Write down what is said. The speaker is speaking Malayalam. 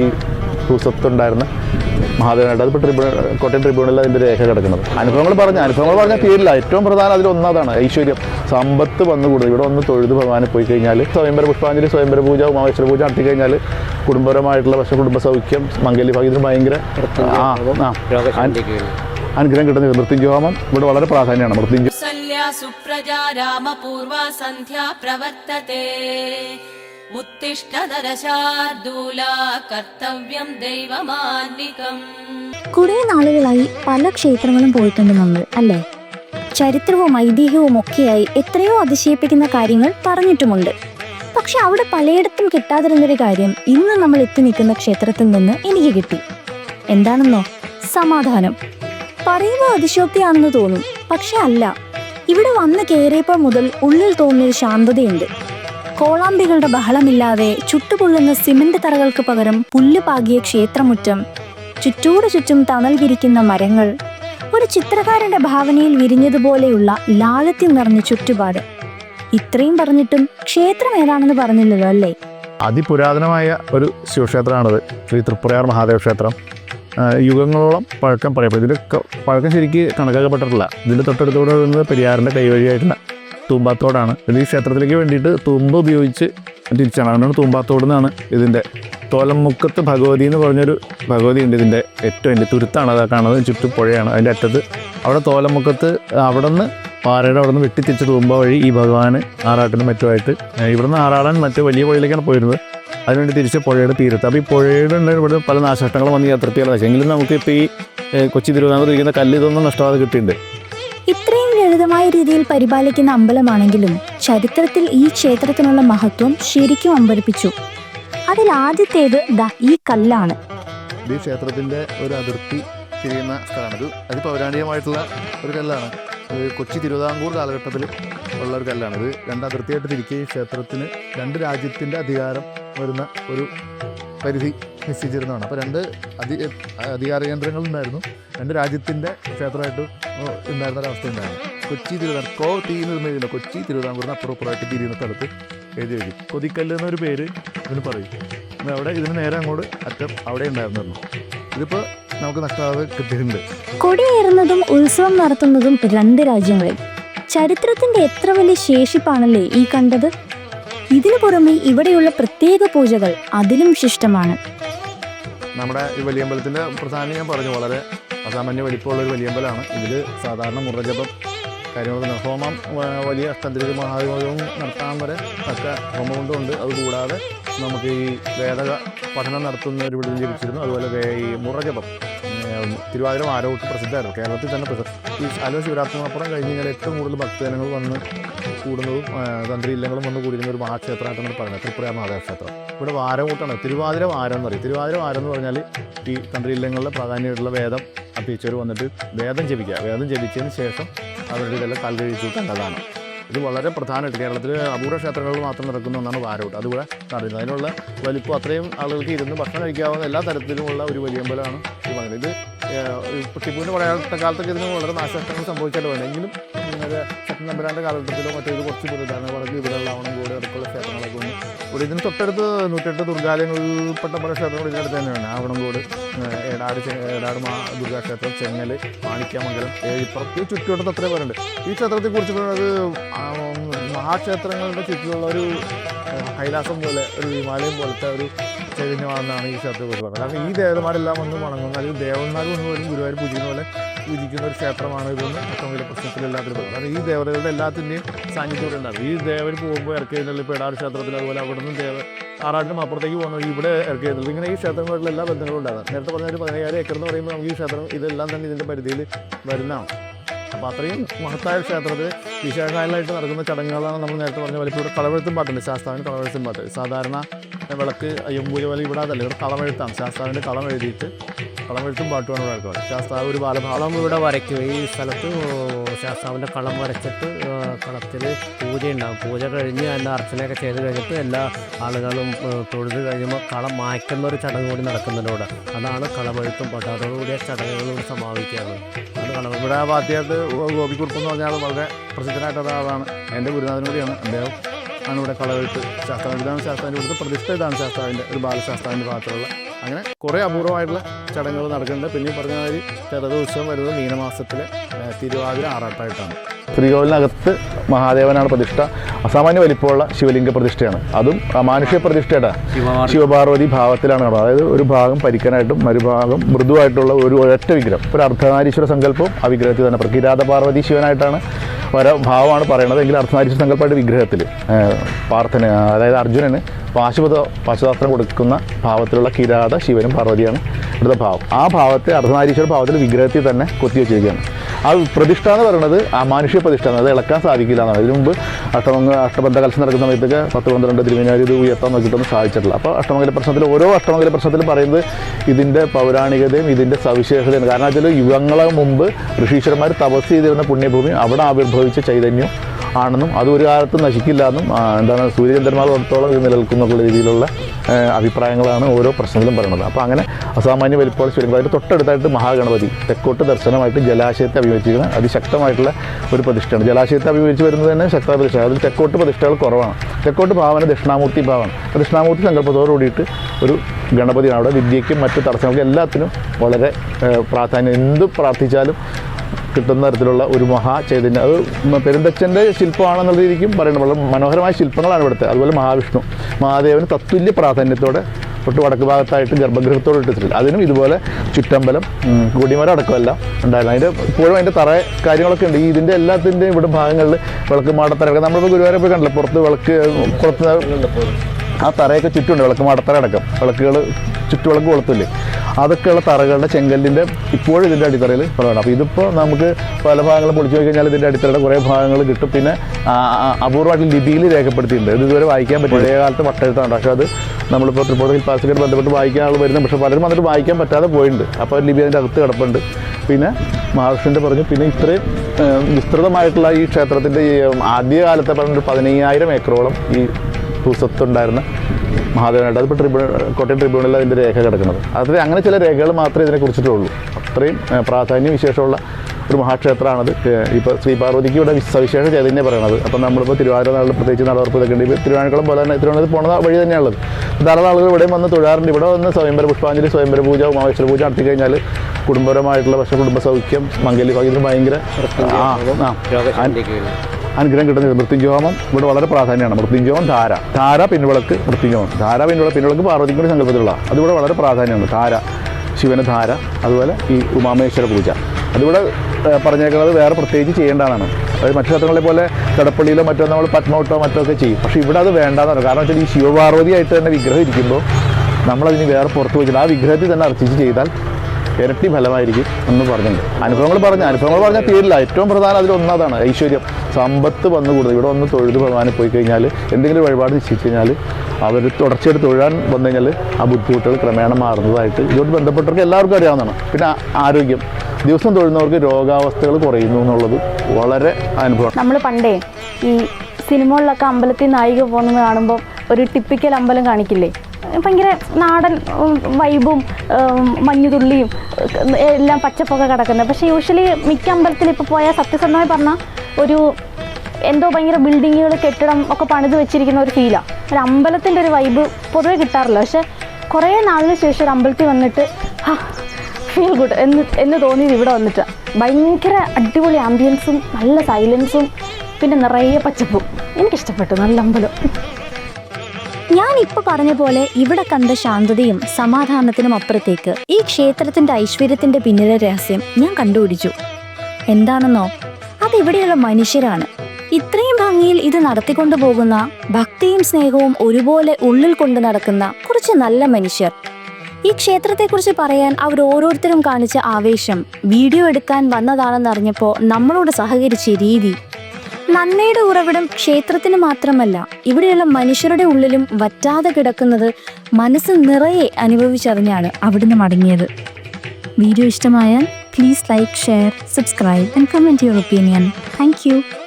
ഈ ഭൂസ്വത്തുണ്ടായിരുന്ന മഹാദേവനായിട്ട്. അതിപ്പോൾ ട്രിബ്യൂണൽ കോട്ടയം ട്രിബ്യൂണലിൽ അതിന്റെ രേഖ കിടക്കുന്നത്. അനുഭവങ്ങൾ പറഞ്ഞ അനുഭവങ്ങൾ പറഞ്ഞാൽ തീരില്ല ഏറ്റവും പ്രധാനം അതിലൊന്നതാണ് ഐശ്വര്യം. സമ്പത്ത് വന്നു കൂടുതൽ ഇവിടെ ഒന്ന് തൊഴുത് ഭഗവാനെ പോയി കഴിഞ്ഞാൽ സ്വയംവര പുഷ്പാഞ്ജലി സ്വയംവര പൂജ ഉമാവേശ്വര പൂജ നടത്തി കഴിഞ്ഞാൽ കുടുംബപരമായിട്ടുള്ള പക്ഷേ കുടുംബ സൗഖ്യം മംഗല്യ ഭാഗ്യത്തിന് ഭയങ്കര അനുഗ്രഹം കിട്ടുന്ന മൃത്യുഹോമം ഇവിടെ വളരെ പ്രാധാന്യമാണ്. മൃത്യുഞ്ജ സുപ്രജ രാമപൂർവ സന്ധ്യ പ്രവർത്തത്തെ उत्तिष्ठ नरशार्दूला कर्तव्यम् दैवमान्निकम् കുറേ നാളുകളായി പല ക്ഷേത്രങ്ങളും പോയിട്ടുണ്ട് നമ്മൾ അല്ലേ ചരിത്രവും ഐതിഹ്യവും ഒക്കെയായി എത്രയോ അതിശയിപ്പിക്കുന്ന കാര്യങ്ങൾ പറഞ്ഞിട്ടുമുണ്ട് പക്ഷെ അവിടെ പലയിടത്തും കിട്ടാതിരുന്നൊരു കാര്യം ഇന്ന് നമ്മൾ എത്തി നിൽക്കുന്ന ക്ഷേത്രത്തിൽ നിന്ന് എനിക്ക് കിട്ടി എന്താണെന്നോ സമാധാനം പറയുമ്പോൾ അതിശോക്തിയാണെന്ന് തോന്നും പക്ഷെ അല്ല ഇവിടെ വന്ന് കയറിയപ്പോൾ മുതൽ ഉള്ളിൽ തോന്നിയൊരു ശാന്തതയുണ്ട് കോളാമ്പികളുടെ ബഹളമില്ലാതെ ചുട്ടുപൊള്ളുന്ന സിമന്റ് തറകൾക്ക് പകരം പുല്ല് പാകിയ ക്ഷേത്രമുറ്റം. ചുറ്റോട് ചുറ്റും തണൽ വിരിക്കുന്ന മരങ്ങൾ. ഒരു ചിത്രകാരന്റെ ഭാവനയിൽ വിരിഞ്ഞതുപോലെയുള്ള ലാളിത്യം നിറഞ്ഞ ചുറ്റുപാട്. ഇത്രയും പറഞ്ഞിട്ടും ക്ഷേത്രം ഏതാണെന്ന് പറഞ്ഞില്ലല്ലോ അല്ലേ? അതിപുരാതനമായ ഒരു ശിവക്ഷേത്രമാണിത്. ശ്രീ തൃപ്രയാർ മഹാദേവ ക്ഷേത്രം. യുഗങ്ങളോളം പഴക്കം പറയപ്പെടും. ഇതിൽ പഴക്കം ശരിക്ക് കണക്കാക്കപ്പെട്ടിട്ടില്ല. ഇതിന്റെ തൊട്ടടുത്തൂടെ വരുന്നത് പെരിയാറിന്റെ കൈവഴിയായിട്ടുള്ള തൂമ്പാത്തോടാണ്. ഇത് ഈ ക്ഷേത്രത്തിലേക്ക് വേണ്ടിയിട്ട് തൂമ്പ് ഉപയോഗിച്ച് തിരിച്ചാണ് അതുകൊണ്ടാണ് തൂമ്പാത്തോട് എന്നാണ് ഇതിന്റെ തോലമുക്കത്ത് ഭഗവതി എന്ന് പറഞ്ഞൊരു ഭഗവതി ഉണ്ട് ഇതിന്റെ ഏറ്റവും എന്റെ തുരുത്താണ്. അത് കാണുന്നത്. ചുറ്റും പുഴയാണ്. അതിന്റെ അറ്റത്ത് അവിടെ തോലമുക്കത്ത് അവിടെ നിന്ന് പാറയുടെ അവിടെ നിന്ന് വെട്ടിത്തിരിച്ച് തൂമ്പ വഴി ഈ ഭഗവാന് ആറാട്ടിനും മറ്റുമായിട്ട് ഇവിടെ ഇവിടുന്ന് ആറാടാൻ മറ്റു വലിയ പുഴയിലേക്കാണ് പോയിരുന്നത്. അതിനുവേണ്ടി തിരിച്ച് പുഴയുടെ തീരത്ത്. അപ്പോൾ ഈ പുഴയുടെ ഉണ്ടെങ്കിൽ ഇവിടെ പല നാശനഷ്ടങ്ങളും വന്ന് യാത്രത്തിയാണ് നശിച്ചു എങ്കിലും നമുക്ക് ഇപ്പോൾ ഈ കൊച്ചി തിരുവിതാംകൂർ ഇരിക്കുന്ന കല്ല് ഇതൊന്നും നഷ്ടമാതെ കിട്ടിയിട്ടുണ്ട്. ലളിതമായ രീതിയിൽ പരിപാലിക്കുന്ന അമ്പലമാണെങ്കിലും ചരിത്രത്തിൽ ഈ ക്ഷേത്രത്തിനുള്ള മഹത്വം ശരിക്കും അമ്പരിപ്പിച്ചു. അതിൽ ആദ്യത്തേത് ദാ ഈ കല്ലാണ്. ഈ ക്ഷേത്രത്തിന്റെ ഒരു അതിർത്തി തിരിയുന്ന സ്ഥലമാണ് ഇത് അതിപൗരാണികമായിട്ടുള്ള ഒരു കല്ലാണ്. കൊച്ചി തിരുവിതാംകൂർ കാലഘട്ടത്തിൽ ഉള്ള ഒരു കല്ലാണ്. ഇത് രണ്ട് അതിർത്തിയായിട്ട് തിരിക്കുക ഈ ക്ഷേത്രത്തിന് രണ്ട് രാജ്യത്തിന്റെ അധികാരം വരുന്ന ഒരു പരിധി നിശ്ചയിച്ചിരുന്നതാണ്. അപ്പോൾ രണ്ട് അധി അധികാര കേന്ദ്രങ്ങൾ ഉണ്ടായിരുന്നു. രണ്ട് രാജ്യത്തിന്റെ ക്ഷേത്രമായിട്ട് ഉണ്ടായിരുന്ന ഒരവസ്ഥ ഉണ്ടായിരുന്നു. കൊച്ചി തിരുവിതാംകൂർ കോ തീ എന്ന് എഴുതില്ല കൊച്ചി തിരുവിതാംകൂറിന് അപ്പുറപ്പുറമായിട്ട് തിരിയുന്ന സ്ഥലത്ത് എഴുതി വയ്ക്കും കൊതിക്കല്ല് എന്നൊരു പേര് ഇതിന് പറയും. അവിടെ ഇതിന് നേരെ അങ്ങോട്ട് അറ്റം അവിടെ ഉണ്ടായിരുന്നു ഇതിപ്പോൾ നമുക്ക് നഷ്ടമാകാതെ കിട്ടിയിട്ടുണ്ട്. കൊടിയേറുന്നതും ഉത്സവം നടത്തുന്നതും രണ്ട് രാജ്യങ്ങളിൽ. ചരിത്രത്തിന്റെ എത്ര വലിയ ശേഷിപ്പാണല്ലേ ഈ കണ്ടത്? ഇതിനു പുറമെ ഇവിടെയുള്ള പ്രത്യേക പൂജകൾ അതിലും വിശിഷ്ടമാണ്. നമ്മുടെ ഈ വലിയമ്പലത്തിന്റെ പ്രധാനം ഞാൻ പറഞ്ഞു വളരെ അസാമാന്യ വലിപ്പമുള്ള ഒരു വലിയമ്പലമാണ്. ഇതിൽ സാധാരണ മുറജപം കാര്യങ്ങളൊക്കെ ഹോമം വലിയ അഷ്ടന്തിരി മഹായോഗവും നടത്താൻ വരെ തക്ക ഹോമകുണ്ടമുണ്ട് അതുകൂടാതെ നമുക്ക് ഈ വേദക പഠനം ഒരു ഇവിടെ ലഭിച്ചിരുന്നു അതുപോലെ ഈ മുറജപം തിരുവാതിരം ആരോഗ്യ പ്രസിദ്ധമായിരുന്നു. കേരളത്തിൽ തന്നെ പ്രസിദ്ധ ഈ ആലോ ശിവരാത്രിനപ്പുറം കഴിഞ്ഞ് ഏറ്റവും കൂടുതൽ ഭക്തജനങ്ങൾ വന്ന് കൂടുന്നതും തന്ത്രി ഇല്ലങ്ങളും വന്ന് കൂടിയിരുന്ന ഒരു മഹാക്ഷേത്രമായിട്ടാണ് പറയുന്നത്. ത്രിപുര മഹാദേവ ക്ഷേത്രം ഇവിടെ വാരകൂട്ടാണ് തിരുവാതിര വാരം എന്ന് പറയും. തിരുവാതിര വാരം എന്ന് പറഞ്ഞാൽ ഈ തന്ത്രി ഇല്ലങ്ങളിലെ പ്രാധാന്യമായിട്ടുള്ള വേദം അഭ്യസിച്ചവർ വന്നിട്ട് വേദം ജപിക്കുക. വേദം ജപിച്ചതിന് ശേഷം അവരുടെ ഇതെല്ലാം കൽകഴിച്ചു കണ്ടതാണ് ഇത് വളരെ പ്രധാനമായിട്ട് കേരളത്തിൽ അപൂർവ ക്ഷേത്രങ്ങളിൽ മാത്രം നടക്കുന്ന ഒന്നാണ് വാരോട്ട്. അതുകൂടെ നടക്കുന്നത്. അതിനുള്ള വലിപ്പം അത്രയും ആളുകൾക്ക് ഇരുന്ന് ഭക്ഷണം കഴിക്കാവുന്ന എല്ലാ തരത്തിലുമുള്ള ഒരു വലിയ അമ്പലമാണ് ഈ മകൻ ഇത് പറയാത്ത ടിപ്പുവിന്റെ പഴയത്തെ കാലത്തൊക്കെ ഇതിന് വളരെ നാശനഷ്ടങ്ങൾ സംഭവിച്ചാലും വേണം എങ്കിലും ശക്തി നമ്പരാന്റെ കാലഘട്ടത്തിലോ മറ്റൊരു കുറച്ച് പുതിയതാണ്. വളരെ ഇവിടെയുള്ള ആവണംകൂട് അടുത്തുള്ള ക്ഷേത്രങ്ങളൊക്കെ ഇവിടെ ഇതിന് തൊട്ടടുത്ത് നൂറ്റെട്ട് ദുർഗാലയങ്ങളിൽപ്പെട്ട പല ക്ഷേത്രങ്ങളും ഇതിനടുത്ത് തന്നെയാണ്. ആവണംകോട് ഏടാട് ഏടാട് മാ ദുർഗാക്ഷേത്രം ചെങ്ങൽ മാണിക്യമംഗലം ഏഴിപ്പുറം ഈ ചുറ്റുവട്ടത്ത് അത്രയും പേരുണ്ട് ഈ ക്ഷേത്രത്തെ കുറിച്ച് പറയുന്നത് ആ, മഹാക്ഷേത്രങ്ങളുടെ ചുറ്റിലുള്ള ഒരു കൈലാസം പോലെ ഒരു ഹിമാലയം പോലത്തെ ഒരു ചൈതന്യമാണെന്നാണ് ഈ ക്ഷേത്രത്തെ കുറിച്ച് പറയുന്നത് കാരണം ഈ ദേവന്മാരെല്ലാം വന്ന് വണങ്ങുന്ന അല്ലെങ്കിൽ ദേവന്മാർ വന്ന് പോലും ഗുരുവായൂർ പൂജിക്കുന്ന പോലെ പൂജിക്കുന്ന ഒരു ക്ഷേത്രമാണ് ഇതെന്ന് ഏറ്റവും വലിയ പ്രശ്നത്തിലെല്ലാത്തിനും പറയുന്നത് കാരണം ഈ ദേവതകളുടെ എല്ലാത്തിന്റെയും സാന്നിധ്യം ഇവിടെ ഉണ്ടാകും. ഈ ദേവർ പോകുമ്പോൾ ഇറക്കി എഴുന്നള്ളി ഇപ്പോൾ ഏടാട് ക്ഷേത്രത്തിൽ അതുപോലെ അവിടെ നിന്ന് ദേവ ആറാട്ടിനും അപ്പുറത്തേക്ക് പോകുന്നു. ഇവിടെ ഇറക്കി എഴുന്നള്ളി ഇങ്ങനെ ഈ ക്ഷേത്രങ്ങളിലുള്ള എല്ലാ ബന്ധങ്ങളും ഉണ്ടാകാം. നേരത്തെ പറഞ്ഞാൽ പതിനയ്യായിരം ഏക്കർ എന്ന് പറയുമ്പോൾ നമുക്ക് ഈ ക്ഷേത്രം ഇതെല്ലാം തന്നെ ഇതിന്റെ പരിധിയിൽ വരുന്നതാണ്. അപ്പോൾ അത്രയും മഹത്തായ ക്ഷേത്രത്തിൽ വിശേഷമായിട്ട് നടക്കുന്ന ചടങ്ങുകളാണ് നമ്മൾ നേരത്തെ പറഞ്ഞ ഇപ്പോൾ ഇവിടെ കളവെഴുത്തും പാട്ടുണ്ട് ശാസ്താവിന്റെ കളവെഴുത്തും പാട്ട്. സാധാരണ വിളക്ക് അയ്യമ്പൂജ പോലെ ഇവിടെ അതല്ല ഇവിടെ കളമെഴുത്താണ് ശാസ്താവിന്റെ കളം എഴുതിയിട്ട് കളമെഴുത്തും പാട്ടുമാണ് ഇവിടെ നടക്കുന്നത് ശാസ്താവ് ഒരു കളം ഇവിടെ വരയ്ക്കും. ഈ സ്ഥലത്ത് ശാസ്താവിന്റെ കളം വരച്ചിട്ട് കളത്തിൽ പൂജയുണ്ടാകും പൂജ കഴിഞ്ഞ് അതിന്റെ അർച്ചനയൊക്കെ ചെയ്ത് കഴിഞ്ഞിട്ട് എല്ലാ ആളുകളും തൊഴുത് കഴിയുമ്പോൾ കളം മായ്ക്കുന്ന ഒരു ചടങ്ങ് കൂടി നടക്കുന്നുണ്ട് അതാണ് കളമെഴുത്തും പാട്ട് അതോടുകൂടി ഇവിടെ സമാപിക്കുകയാണ് അത് കളമെഴുത്ത് ഇവിടെ വാദ്യാട്ട് ഗോപിക്കുറിപ്പ് എന്ന് പറഞ്ഞാൽ വളരെ പ്രസിദ്ധനായിട്ടുള്ള ആളാണ്. എന്റെ ഗുരുനാഥനും കൂടിയാണ്. അദ്ദേഹം ആണ് ഇവിടെ കളവെഴുത്ത് ശാസ്ത്രം ഇതാണ് ശാസ്ത്രാവിന്റെ ഇവിടുത്തെ പ്രതിഷ്ഠ. ഇതാണ് ശാസ്ത്രാവിന്റെ ഒരു ബാലശാസ്ത്രാവിന്റെ ഭാഗത്തുള്ള അങ്ങനെ കുറേ അപൂർവമായിട്ടുള്ള ചടങ്ങുകൾ നടക്കുന്നുണ്ട്. പിന്നെ പറഞ്ഞ മാതിരി ചെറുത ഉത്സവം വരുന്നത് മീനമാസത്തിലെ തിരുവാതിര ആറാട്ടായിട്ടാണ്. ശ്രീകോവിലിനകത്ത് മഹാദേവനാണ് പ്രതിഷ്ഠ. അസാമാന്യ വലിപ്പമുള്ള ശിവലിംഗ പ്രതിഷ്ഠയാണ്. അതും അമാനുഷ്യ പ്രതിഷ്ഠയുടെ ശിവപാർവതി. ഭാവത്തിലാണ് കാണുന്നത് അതായത് ഒരു ഭാഗം പരിക്കനായിട്ടും മറുഭാഗം മൃദുവായിട്ടുള്ള ഒരു ഒരൊറ്റ വിഗ്രഹം. ഒരു അർദ്ധനാരീശ്വര സങ്കല്പവും ആ വിഗ്രഹത്തിൽ തന്നെ. കിരാത പാർവതി ശിവനായിട്ടാണ് വര ഭാവമാണ് പറയുന്നത്. എങ്കിൽ അർദ്ധനാരീശ്വര സങ്കല്പമായിട്ട് വിഗ്രഹത്തിൽ പ്രാർത്ഥന അതായത് അർജുനന് പാശുപത പാശുദാസ്ത്രം കൊടുക്കുന്ന ഭാവത്തിലുള്ള കിരാത ശിവനും പാർവതിയാണ് ഇവിടുത്തെ ഭാവം. ആ ഭാവത്തെ അർദ്ധനാരീശ്വര ഭാവത്തിൽ വിഗ്രഹത്തിൽ തന്നെ കൊത്തി വെച്ചിരിക്കുകയാണ് ആ പ്രതിഷ്ഠ എന്ന് പറയുന്നത് ആ മാനുഷ്യ പ്രതിഷ്ഠ അത് ഇളക്കാൻ സാധിക്കില്ല എന്നാണ് ഇതിനു മുമ്പ് അഷ്ടമംഗ അഷ്ടബന്ധ കലശം നടക്കുന്ന സമയത്തൊക്കെ പത്ത് പന്ത്രണ്ട് തിരുമേനാരി ഇത് ഉയർത്താൻ നോക്കിയിട്ടൊന്നും സാധിച്ചിട്ടില്ല. അപ്പോൾ അഷ്ടമംഗല പ്രശ്നത്തിൽ ഓരോ അഷ്ടമംഗല പ്രശ്നത്തിലും പറയുന്നത് ഇതിന്റെ പൗരാണികതയും ഇതിന്റെ സവിശേഷതയാണ് കാരണം വെച്ചാൽ യുഗങ്ങളെ മുമ്പ് ഋഷീശ്വരന്മാർ തപസ് ചെയ്തിരുന്ന പുണ്യഭൂമി അവിടെ ആവിർഭവിച്ച ചൈതന്യം ആണെന്നും അത് ഒരു കാലത്ത് നശിക്കില്ല എന്നും എന്താണ് എന്താണ് സൂര്യചന്ദ്രന്മാരോടത്തോളം ഇത് നിലനിൽക്കുന്നുള്ള രീതിയിലുള്ള അഭിപ്രായങ്ങളാണ് ഓരോ പ്രശ്നത്തിലും പറയുന്നത്. അപ്പോൾ അങ്ങനെ അസാമാന്യ വലിപ്പമുള്ള ശരിക്കും അതിന്റെ തൊട്ടടുത്തായിട്ട് മഹാഗണപതി തെക്കോട്ട് ദർശനമായിട്ട് ജലാശയത്തെ അഭിമുഖിച്ചിരിക്കുന്ന അതിശക്തമായിട്ടുള്ള ഒരു പ്രതിഷ്ഠയാണ്. ജലാശയത്തെ അഭിമുഖിച്ച് വരുന്നത് തന്നെ ശക്തമായ പ്രതിഷ്ഠ അതിൽ തെക്കോട്ട് പ്രതിഷ്ഠകൾ കുറവാണ്. തെക്കോട്ട് ഭാവന ദക്ഷിണാമൂർത്തി ഭാവന. ദക്ഷിണാമൂർത്തി സങ്കല്പത്തോടു കൂടിയിട്ട് ഒരു ഗണപതിയാണ് അവിടെ. വിദ്യയ്ക്കും മറ്റ് തടസ്സങ്ങൾക്കും എല്ലാത്തിനും വളരെ പ്രാധാന്യം. എന്ത് പ്രാർത്ഥിച്ചാലും കിട്ടുന്ന തരത്തിലുള്ള ഒരു മഹാ ചൈതന്യം. അത് പെരുന്തച്ഛന്റെ ശില്പമാണെന്നുള്ള രീതിക്കും പറയുന്നത് വളരെ മനോഹരമായ ശില്പങ്ങളാണ് ഇവിടുത്തെ. അതുപോലെ മഹാവിഷ്ണു. മഹാദേവന് തത്തുല്യ പ്രാധാന്യത്തോടെ തൊട്ട് വടക്ക് ഭാഗത്തായിട്ട് ഗർഭഗൃഹത്തോട് ഇട്ടിട്ടുണ്ട്. അതിനും ഇതുപോലെ ചുറ്റമ്പലം കൊടിമരം അടക്കമെല്ലാം ഉണ്ടായിരുന്നു. അതിന്റെ ഇപ്പോഴും അതിന്റെ തറ കാര്യങ്ങളൊക്കെ ഉണ്ട്. ഈ ഇതിന്റെ എല്ലാത്തിന്റെയും ഇവിടെ ഭാഗങ്ങളിൽ വിളക്ക് മാടത്തറയൊക്കെ നമ്മളിപ്പോൾ ഗുരുവായൂർ പോയി കണ്ടില്ല. പുറത്ത് വിളക്ക് പുറത്ത് ആ തറയൊക്കെ ചുറ്റുണ്ട് വിളക്ക് മാടത്തറ അടക്കം. വിളക്കുകൾ ചുറ്റുവിളക്ക് കൊളുത്തില്ലേ? അതൊക്കെയുള്ള തറകളുടെ ചെങ്കല്ലിന്റെ ഇപ്പോഴും ഇതിന്റെ അടിത്തറയിൽ പ്രധാനം അപ്പോൾ ഇതിപ്പോൾ നമുക്ക് പല ഭാഗങ്ങളും പൊളിച്ചു നോക്കി കഴിഞ്ഞാൽ ഇതിന്റെ അടിത്തറയുടെ കുറേ ഭാഗങ്ങൾ കിട്ടും. പിന്നെ അപൂർവമായിട്ട് ലിപിയിൽ രേഖപ്പെടുത്തിയിട്ടുണ്ട്. ഇത് ഇതുവരെ വായിക്കാൻ പറ്റും പഴയ കാലത്ത് വട്ടെഴുത്താണ്. പക്ഷേ അത് നമ്മളിപ്പോൾ ത്രിപുര ഹിൽ പാസിക്കായിട്ട് ബന്ധപ്പെട്ട് വായിക്കാൻ ആൾ വരുന്നത് പക്ഷേ പലരും വന്നിട്ട് വായിക്കാൻ പറ്റാതെ പോയിട്ടുണ്ട്. അപ്പോൾ ലിപി അതിന്റെ അകത്ത് കിടപ്പുണ്ട്. പിന്നെ മഹാവിഷ്ണുവിന്റെ പറഞ്ഞു പിന്നെ ഇത്രയും വിസ്തൃതമായിട്ടുള്ള ഈ ക്ഷേത്രത്തിന്റെ ഈ ആദ്യകാലത്തെ പറഞ്ഞൊരു പതിനയ്യായിരം ഏക്കറോളം ഈ ഭൂസ്വത്തുണ്ടായിരുന്ന മഹാദേവനായിട്ട്. അതിപ്പോൾ ട്രിബ്യൂണൽ കോട്ടയം ട്രിബ്യൂണലിൽ അതിന്റെ രേഖ കിടക്കുന്നത്. അത് അങ്ങനെ ചില രേഖകൾ മാത്രമേ ഇതിനെ കുറിച്ചിട്ടുള്ളൂ. അത്രയും പ്രാധാന്യം വിശേഷമുള്ള ഒരു മഹാക്ഷേത്രമാണത്. ഇപ്പോൾ ശ്രീ പാർവതിക്ക് ഇവിടെ വിശ- സവിശേഷ ചൈതന്യം പറയണത്. അപ്പം നമ്മളിപ്പോൾ തിരുവാതിര നാളിൽ പ്രത്യേകിച്ച് നടവർപ്പ് ഇതൊക്കെ ഉണ്ട്. ഇപ്പോൾ തിരുവാണിക്കുളം പോലെ തന്നെ തിരുവനന്തപുരത്ത് പോകുന്ന വഴി തന്നെയാണുള്ളത്. ധാരാളം ആളുകൾ ഇവിടെയും വന്ന് തൊഴാറുണ്ട്. ഇവിടെ വന്ന് സ്വയംവര പുഷ്പാഞ്ജലി സ്വയംവര പൂജ ഉമാവേശ്വര പൂജ നടത്തി കഴിഞ്ഞാൽ കുടുംബപരമായിട്ടുള്ള പക്ഷേ കുടുംബ സൗഖ്യം മംഗല്യ ഇതിന് ഭയങ്കര ആ അനുഗ്രഹം കിട്ടുന്നത് മൃത്യുഞ്ജോമം ഇവിടെ വളരെ പ്രാധാന്യമാണ്. മൃത്യുഞ്ജോമം ധാര. ധാര പിൻവിളക്ക് മൃത്യുഞ്ജോമം ധാര പിൻവിളക്ക് പിൻവിളക്ക് പാർവതിക്കുടി സങ്കല്പത്തിലുള്ള അതിവിടെ വളരെ പ്രാധാന്യമാണ്. ധാര ശിവന് ധാര അതുപോലെ ഈ ഉമാമേശ്വര പൂജ. അതിവിടെ പറഞ്ഞേക്കുന്നത് വേറെ പ്രത്യേകിച്ച് ചെയ്യേണ്ടതാണ് അതായത് മറ്റു ക്ഷേത്രങ്ങളെ പോലെ കടപ്പള്ളിയിലോ മറ്റോ നമ്മൾ പത്മോട്ടോ മറ്റോ ഒക്കെ ചെയ്യും. പക്ഷേ ഇവിടെ അത് വേണ്ടാന്ന് പറയും കാരണം വെച്ചാൽ ഈ ശിവപാർവതിയായിട്ട് തന്നെ വിഗ്രഹം ഇരിക്കുമ്പോൾ നമ്മളതിന് വേറെ പുറത്ത് വെച്ചിട്ട് ആ വിഗ്രഹത്തിൽ തന്നെ അർച്ചിച്ച് ചെയ്താൽ ഇരട്ടി ഫലമായിരിക്കും എന്ന് പറഞ്ഞിട്ടുണ്ട്. അനുഭവങ്ങൾ പറഞ്ഞ അനുഭവങ്ങൾ പറഞ്ഞാൽ തീരില്ല. ഏറ്റവും പ്രധാനം അതിലൊന്നതാണ് ഐശ്വര്യം. സമ്പത്ത് വന്നു കൂടുതൽ ഇവിടെ വന്ന് തൊഴുത് ഭഗവാന് പോയി കഴിഞ്ഞാൽ എന്തെങ്കിലും വഴിപാട് നിശ്ചയിച്ച് കഴിഞ്ഞാൽ അവർ തുടർച്ചയായിട്ട് തൊഴാൻ വന്നു കഴിഞ്ഞാൽ ആ ബുദ്ധിമുട്ടുകൾ ക്രമേണ മാറുന്നതായിട്ട് ഇതുകൊണ്ട് ബന്ധപ്പെട്ടവർക്ക് എല്ലാവർക്കും അറിയാവുന്നതാണ്. പിന്നെ ആരോഗ്യം. ദിവസം തൊഴുന്നവർക്ക് രോഗാവസ്ഥകൾ കുറയുന്നു എന്നുള്ളത് വളരെ അനുഭവം നമ്മൾ പണ്ടേ ഈ സിനിമകളിലൊക്കെ അമ്പലത്തിൽ നായിക പോകുന്നത് കാണുമ്പോൾ ഒരു ടിപ്പിക്കൽ അമ്പലം കാണിക്കില്ലേ? ഭയങ്കര നാടൻ വൈബും മഞ്ഞുതുള്ളിയും എല്ലാം പച്ചപ്പൊക്കെ കിടക്കുന്നത്. പക്ഷേ യൂഷ്വലി മിക്ക അമ്പലത്തിൽ ഇപ്പോൾ പോയാൽ സത്യസന്ധമായി പറഞ്ഞാൽ ഒരു എന്തോ ഭയങ്കര ബിൽഡിങ്ങുകൾ കെട്ടിടം ഒക്കെ പണിത് വെച്ചിരിക്കുന്ന ഒരു ഫീലാണ് ഒരു അമ്പലത്തിന്റെ ഒരു വൈബ് പൊതുവേ കിട്ടാറില്ല. പക്ഷെ കുറേ നാളിന് ശേഷം ഒരു അമ്പലത്തിൽ വന്നിട്ട് ഫീൽ ഗുഡ് എന്ന് എന്ന് തോന്നിയത് ഇവിടെ വന്നിട്ട്. ഭയങ്കര അടിപൊളി ആംബിയൻസും നല്ല സൈലൻസും പിന്നെ നിറയെ പച്ചപ്പും. എനിക്കിഷ്ടപ്പെട്ടു നല്ല അമ്പലം. ഞാൻ ഇപ്പൊ പറഞ്ഞ പോലെ ഇവിടെ കണ്ട ശാന്തതയും സമാധാനത്തിനും അപ്പുറത്തേക്ക് ഈ ക്ഷേത്രത്തിന്റെ ഐശ്വര്യത്തിന്റെ പിന്നിലെ രഹസ്യം ഞാൻ കണ്ടുപിടിച്ചു. എന്താണെന്നോ? അതിവിടെയുള്ള മനുഷ്യരാണ്. ഇത്രയും ഭംഗിയിൽ ഇത് നടത്തിക്കൊണ്ടു പോകുന്ന ഭക്തിയും സ്നേഹവും ഒരുപോലെ ഉള്ളിൽ കൊണ്ട് നടക്കുന്ന കുറച്ച് നല്ല മനുഷ്യർ. ഈ ക്ഷേത്രത്തെക്കുറിച്ച് പറയാൻ അവർ ഓരോരുത്തരും കാണിച്ച ആവേശം വീഡിയോ എടുക്കാൻ വന്നതാണെന്നറിഞ്ഞപ്പോൾ നമ്മളോട് സഹകരിച്ച രീതി. നന്മയുടെ ഉറവിടം ക്ഷേത്രത്തിന് മാത്രമല്ല ഇവിടെയുള്ള മനുഷ്യരുടെ ഉള്ളിലും വറ്റാതെ കിടക്കുന്നത് മനസ്സ് നിറയെ അനുഭവിച്ചറിഞ്ഞാണ് അവിടുന്ന് മടങ്ങിയത്. വീഡിയോ ഇഷ്ടമായാൽ Please like, share, subscribe and comment your opinion. Thank you.